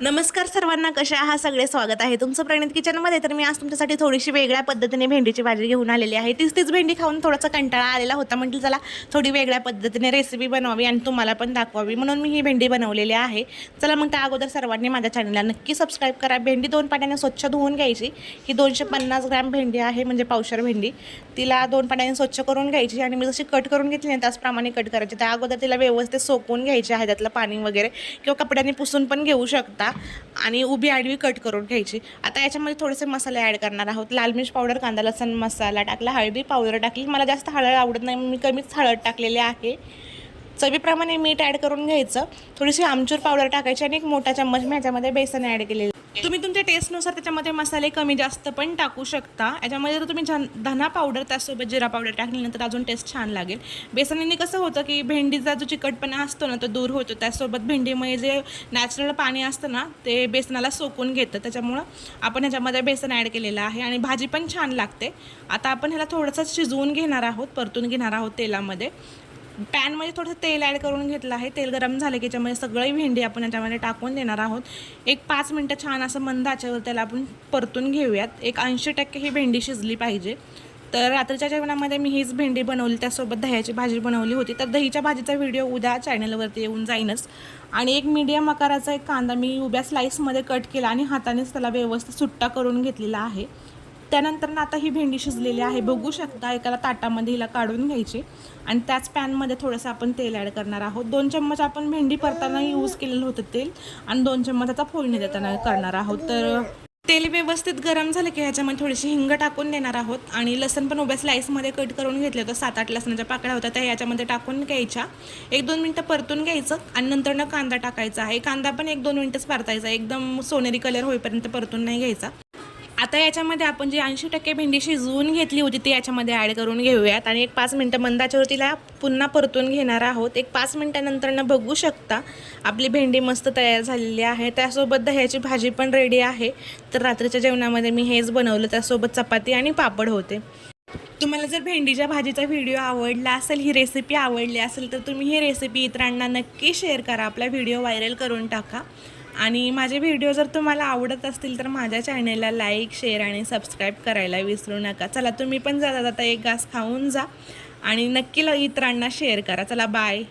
नमस्कार सर्वांना कशा आहात? सगळे स्वागत आहे तुमचं प्रणित किचनमध्ये. तर मी आज तुमच्यासाठी थोडीशी वेगळ्या पद्धतीने भेंडीची भाजी घेऊन आलेली आहे. तीच तीच भेंडी खाऊन थोडासा कंटाळा आलेला होता. म्हटलं चला थोडी वेगळ्या पद्धतीने रेसिपी बनवावी आणि तुम्हाला पण दाखवावी. म्हणून मी ही भेंडी बनवलेली आहे. चला मग त्या अगोदर सर्वांनी माझ्या चॅनलला नक्की सबस्क्राईब करा. भेंडी दोन पाण्याने स्वच्छ धुवून घ्यायची. ही दोनशे पन्नास ग्रॅम भेंडी आहे म्हणजे पावशर भेंडी. तिला दोन पाण्याने स्वच्छ करून घ्यायची आणि मी जशी कट करून घेतली नाही त्याचप्रमाणे कट करायची. त्या अगोदर तिला व्यवस्थित सोकून घ्यायची आहे त्यातलं पाणी वगैरे किंवा कपड्याने पुसून पण घेऊ शकता. आणि उभी आडवी कट करून घ्यायची. आता याच्यामध्ये थोडेसे मसाले ॲड करणार आहोत. लाल मिर्च पावडर कांदा लसण मसाला टाकला हळदी पावडर टाकली. मला जास्त हळद आवडत नाही मी कमीच हळद टाकलेली आहे. चवीप्रमाणे मीठ ॲड करून घ्यायचं. थोडीशी आमचूर पावडर टाकायची आणि एक मोठा चम्मच मी ह्याच्यामध्ये बेसन ॲड केलेलं तुम्ही तुमच्या टेस्टनुसार त्याच्यामध्ये मसाले कमी जास्त पण टाकू शकता. याच्यामध्ये जर तुम्ही झन धना पावडर त्यासोबत जिरा पावडर टाकल्यानंतर अजून टेस्ट छान लागेल. बेसनाने कसं होतं की भेंडीचा जो चिकटपणा असतो ना तो दूर होतो. त्यासोबत भेंडीमध्ये जे नॅचरल पाणी असतं ना ते बेसनाला सोकून घेतं. त्याच्यामुळं आपण ह्याच्यामध्ये बेसन ॲड केलेलं आहे आणि भाजी पण छान लागते. आता आपण ह्याला थोडंसं शिजवून घेणार आहोत परतून घेणार आहोत तेलामध्ये. पॅनमध्ये थोडंसं तेल ॲड करून घेतलं आहे. तेल गरम झालं की याच्यामध्ये सगळी भेंडी आपण याच्यामध्ये टाकून देणार आहोत. एक पाच मिनटं छान असं मंद आचेवर त्याला आपण परतून घेऊयात. एक ऐंशी टक्के ही भेंडी शिजली पाहिजे. तर रात्रीच्या जेवणामध्ये मी हीच भेंडी बनवली त्यासोबत दह्याची भाजी बनवली होती. तर दहीच्या भाजीचा व्हिडिओ उद्या चॅनलवरती येऊन जाईनच. आणि एक मीडियम आकाराचा एक कांदा मी उभ्या स्लाईसमध्ये कट केला आणि हातानेच त्याला व्यवस्थित सुट्टा करून घेतलेला आहे. त्यानंतर ना आता ही भेंडी शिजलेली आहे. बघू शकता एकाला ताटामध्ये हिला काढून घ्यायची. आणि त्याच पॅनमध्ये थोडंसं आपण तेल ॲड करणार आहोत. दोन चम्मच आपण भेंडी परताना यूज केलेलं होतं तेल आणि दोन चम्मच आता फोडणी देताना करणार आहोत. तर तेल व्यवस्थित गरम झालं की ह्याच्यामध्ये थोडीशी हिंग टाकून देणार आहोत. आणि लसण पण उभ्या स्लाईसमध्ये कट करून घेतले होतं. सात आठ लसणाच्या पाकळ्या होत्या त्या याच्यामध्ये टाकून घ्यायच्या. एक दोन मिनटं परतून घ्यायचं आणि नंतर कांदा टाकायचा आहे. कांदा पण एक दोन मिनटंच परतायचा. एकदम सोनेरी कलर होईपर्यंत परतून नाही घ्यायचा. आता याच्यामध्ये आपण जी ऐंशी टक्के भेंडी शिजवून घेतली होती ती याच्यामध्ये ॲड करून घेऊयात. आणि एक पाच मिनटं मंदाच्यावर तिला पुन्हा परतून घेणार आहोत. एक पाच मिनटानंतरनं बघू शकता आपली भेंडी मस्त तयार झालेली आहे. त्यासोबत दह्याची भाजी पण रेडी आहे. तर रात्रीच्या जेवणामध्ये मी हेच बनवलं. त्यासोबत चपाती आणि पापड होते. तुम्हाला जर भेंडीच्या भाजीचा व्हिडिओ आवडला असेल ही रेसिपी आवडली असेल तर तुम्ही ही रेसिपी इतरांना नक्की शेअर करा. आपला व्हिडिओ व्हायरल करून टाका. आणि माझे व्हिडिओ जर तुम्हाला आवडत असतील तर माझ्या चॅनेलला लाईक शेअर आणि सबस्क्राईब करायला विसरू नका. चला तुम्ही पण जाता जाता एक घास खाऊन जा आणि नक्की ल- इतरांना शेअर करा. चला बाय